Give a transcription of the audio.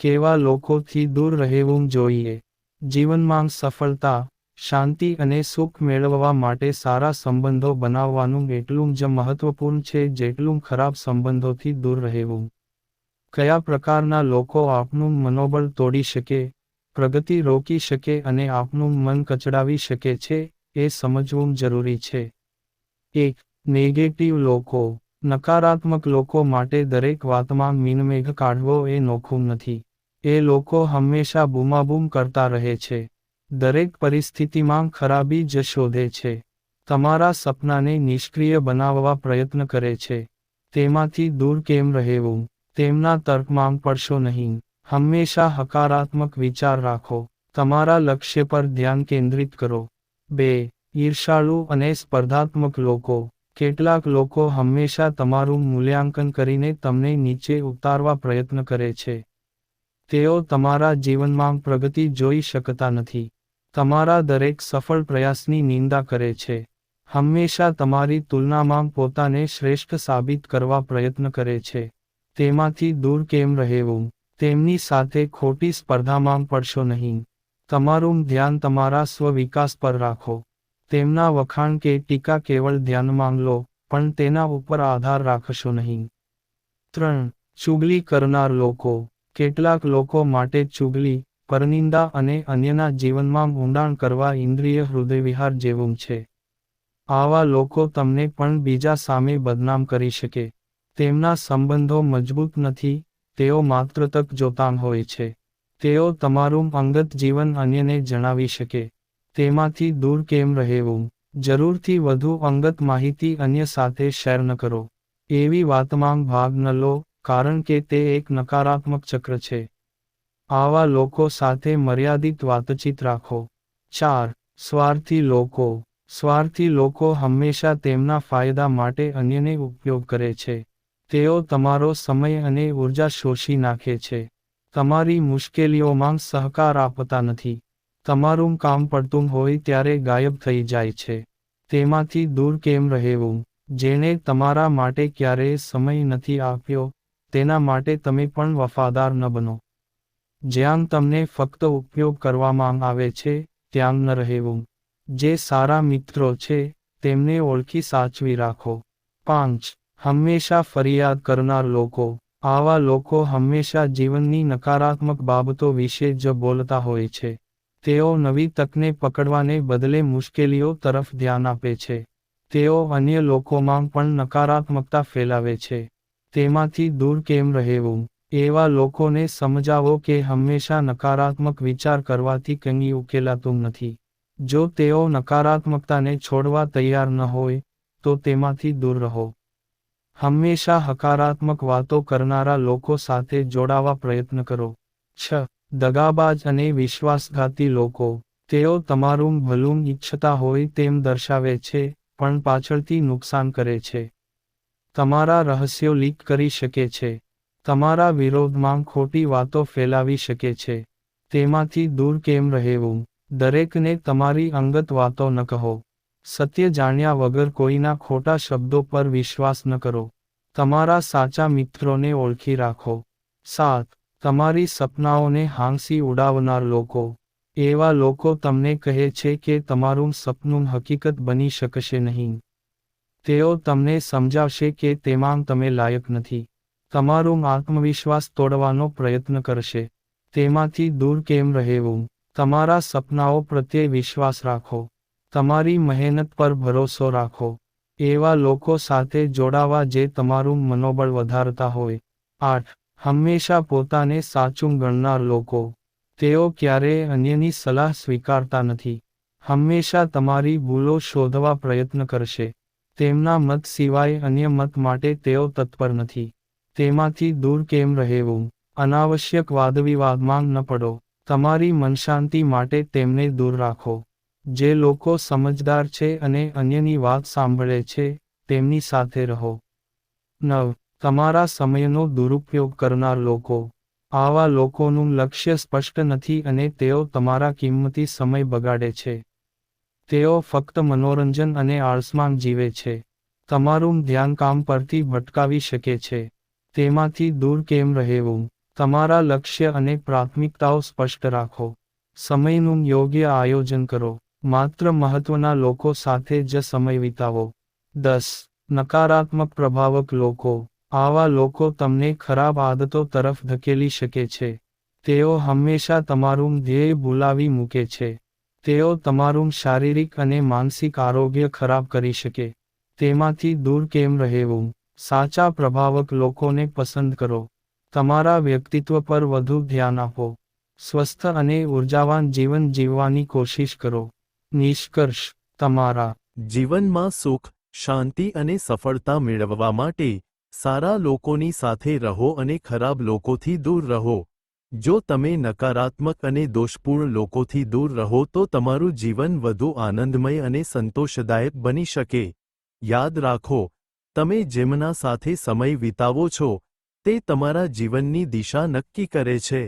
કેવા લોકોથી દૂર રહેવું જોઈએ? જીવનમાં સફળતા, શાંતિ અને સુખ મેળવવા માટે સારા સંબંધો બનાવવાનું એટલું જ મહત્વપૂર્ણ છે જેટલું ખરાબ સંબંધોથી દૂર રહેવું. કયા પ્રકારના લોકો આપનું મનોબળ તોડી શકે, પ્રગતિ રોકી શકે અને આપનું મન કચડાવી શકે છે એ સમજવું જરૂરી છે. એક નેગેટિવ લોકો. નકારાત્મક લોકો માટે દરેક વાતમાં મીનમેઘ કાઢવો એ નોખું નથી. એ લોકો હંમેશા બૂમાબૂમ કરતા રહે છે. દરેક પરિસ્થિતિમાં ખરાબી જ શોધે છે. તમારા સપનાને નિષ્ક્રિય બનાવવા પ્રયત્ન કરે છે. તેમાંથી દૂર કેમ રહેવું? તેમના તર્કમાં પડશો નહીં. હંમેશા હકારાત્મક વિચાર રાખો. તમારા લક્ષ્ય પર ધ્યાન કેન્દ્રિત કરો. બે, ઈર્ષાળુ અને સ્પર્ધાત્મક લોકો. કેટલાક લોકો હંમેશા તમારું મૂલ્યાંકન કરીને તમને નીચે ઉતારવા પ્રયત્ન કરે છે. તેઓ તમારા જીવનમાં પ્રગતિ જોઈ શકતા નથી. તમારા દરેક સફળ પ્રયાસની નિંદા કરે છે. હંમેશા તમારી તુલનામાં પોતાને શ્રેષ્ઠ સાબિત કરવા પ્રયત્ન કરે છે. તેમાંથી દૂર કેમ રહેવું? તેમની સાથે ખોટી સ્પર્ધામાં પડશો નહીં. તમારું ધ્યાન તમારા સ્વવિકાસ પર રાખો. તેમના વખાણ કે ટીકા કેવળ ધ્યાનમાં લો, પણ તેના ઉપર આધાર રાખશો નહીં. ત્રણ. ચુગલી કરનાર લોકો. કેટલાક લોકો માટે ચુગલી, પરનિંદા અને અન્યના જીવનમાં ઊંડાણ કરવા ઇન્દ્રિય હૃદયવિહાર જેવું છે. આવા લોકો તમને પણ બીજા સામે બદનામ કરી શકે. તેમના સંબંધો મજબૂત નથી, તેઓ માત્ર તક જોતાં હોય છે. તેઓ તમારું અંગત જીવન અન્યને જણાવી શકે. તેમાંથી દૂર કેમ રહેવું? જરૂરથી વધુ અંગત માહિતી અન્ય સાથે શેર ન કરો. એવી વાતમાં ભાગ ન લો કારણ કે તે એક નકારાત્મક ચક્ર છે. આવા લોકો સાથે મર્યાદિત વાતચીત રાખો. ચાર, સ્વાર્થી લોકો. સ્વાર્થી લોકો હંમેશા તેમના ફાયદા માટે અન્યને ઉપયોગ કરે છે. તેઓ તમારો સમય અને ઊર્જા શોષી નાખે છે. તમારી મુશ્કેલીઓમાં સહકાર આપતા નથી. તમારું કામ પડતું હોય ત્યારે ગાયબ થઈ જાય છે. તેમાંથી દૂર કેમ રહેવું? જેણે તમારા માટે ક્યારેય સમય નથી આપ્યો તેના માટે તમે પણ વફાદાર ન બનો. જ્યાં તમને ફક્ત ઉપયોગ કરવામાં આવે છે, ત્યાં ન રહેવું. જે સારા મિત્રો છે, તેમને ઓળખી સાચવી રાખો. પાંચ, હંમેશા ફરિયાદ કરનાર લોકો. આવા લોકો હંમેશા જીવનની નકારાત્મક બાબતો વિશે જ બોલતા હોય છે. તેઓ નવી તકને પકડવાને બદલે મુશ્કેલીઓ તરફ ધ્યાન આપે છે. તેઓ અન્ય લોકોમાં પણ નકારાત્મકતા ફેલાવે છે. તેમાંથી દૂર કેમ રહેવું? એવા લોકોને સમજાવો કે હંમેશા નકારાત્મક વિચાર કરવાથી કંઈ ઉકેલાતું નથી. જો તેઓ નકારાત્મકતાને છોડવા તૈયાર ન હોય, તો તેમાંથી દૂર રહો. હંમેશા હકારાત્મક વાતો કરનારા લોકો સાથે જોડાવા પ્રયત્ન કરો. છ. દગાબાજ અને વિશ્વાસઘાતી લોકો. તેઓ તમારું ભલું ઈચ્છતા હોય તેમ દર્શાવે છે, પણ પાછળથી નુકસાન કરે છે. તમારા રહસ્યો લીક કરી શકે છે. તમારા વિરોધમાં ખોટી વાતો ફેલાવી શકે છે. તેમાંથી દૂર કેમ રહેવું? દરેકને તમારી અંગત વાતો ન કહો. સત્ય જાણ્યા વગર કોઈના ખોટા શબ્દો પર વિશ્વાસ ન કરો. તમારા સાચા મિત્રોને ઓળખી રાખો. સાત, તમારી સપનાઓને હાંસી ઉડાવનાર લોકો. એવા લોકો તમને કહે છે કે તમારું સપનું હકીકત બની શકશે નહીં. તેઓ તમને સમજાવશે કે તેમાં તમે લાયક નથી. તમારું આત્મવિશ્વાસ તોડવાનો પ્રયત્ન કરશે. તેમાંથી દૂર કેમ રહેવું? તમારા સપનાઓ પ્રત્યે વિશ્વાસ રાખો. તમારી મહેનત પર ભરોસો રાખો. એવા લોકો સાથે જોડાવા જે તમારું મનોબળ વધારતા હોય. આઠ, હંમેશા પોતાને સાચું ગણનાર લોકો. તેઓ ક્યારેય અન્યની સલાહ સ્વીકારતા નથી. હંમેશા તમારી ભૂલો શોધવા પ્રયત્ન કરશે. તેમના મત સિવાય અન્ય મત માટે તેઓ તત્પર નથી. તેમાંથી દૂર કેમ રહેવું? અનાવશ્યક વાદવિવાદમાં ન પડો. તમારી મનશાંતિ માટે તેમને દૂર રાખો. જે લોકો સમજદાર છે અને અન્યની વાત સાંભળે છે, તેમની સાથે રહો. નવ. તમારા સમયનો દુરુપયોગ કરનાર લોકો. આવા લોકોનું લક્ષ્ય સ્પષ્ટ નથી અને તેઓ તમારા કિંમતી સમય બગાડે છે. તેઓ ફક્ત મનોરંજન અને આળસમાં જીવે છે. તમારું ધ્યાન કામ પરથી ભટકાવી શકે છે. તેમાંથી દૂર કેમ રહેવું? તમારા લક્ષ્ય અને પ્રાથમિકતાઓ સ્પષ્ટ રાખો. સમયનું યોગ્ય આયોજન કરો. માત્ર મહત્વના લોકો સાથે જ સમય વિતાવો. દસ. નકારાત્મક પ્રભાવક લોકો. આવા લોકો તમને ખરાબ આદતો તરફ ધકેલી શકે છે. તેઓ હંમેશા તમારું ધ્યેય ભૂલાવી મૂકે છે. તેઓ તમારું શારીરિક અને માનસિક આરોગ્ય ખરાબ કરી શકે. તેમાંથી દૂર કેમ રહેવું? સાચા પ્રભાવક લોકોને પસંદ કરો. તમારા વ્યક્તિત્વ પર વધુ ધ્યાન આપો. સ્વસ્થ અને ઉર્જાવાન જીવન જીવવાની કોશિશ કરો. નિષ્કર્ષ, તમારા જીવનમાં સુખ, શાંતિ અને સફળતા મેળવવા માટે સારા લોકોની સાથે રહો અને ખરાબ લોકોથી દૂર રહો. જો તમે નકારાત્મક અને દોષપૂર્ણ લોકોથી દૂર રહો તો તમારું જીવન વધુ આનંદમય અને સંતોષદાયક બની શકે. યાદ રાખો, તમે જેમના સાથે સમય વિતાવો છો, તે તમારા જીવનની દિશા નક્કી કરે છે.